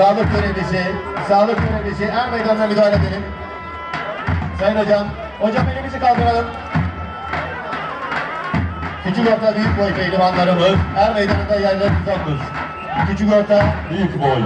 sağlık görevlisi, sağlık görevlisi er meydanına müdahale edelim. Sayın hocam, hocam elimizi kaldıralım. Küçük orta büyük boy pehlivanlarımız er meydanında yerlerinizi almış. Küçük orta büyük boy.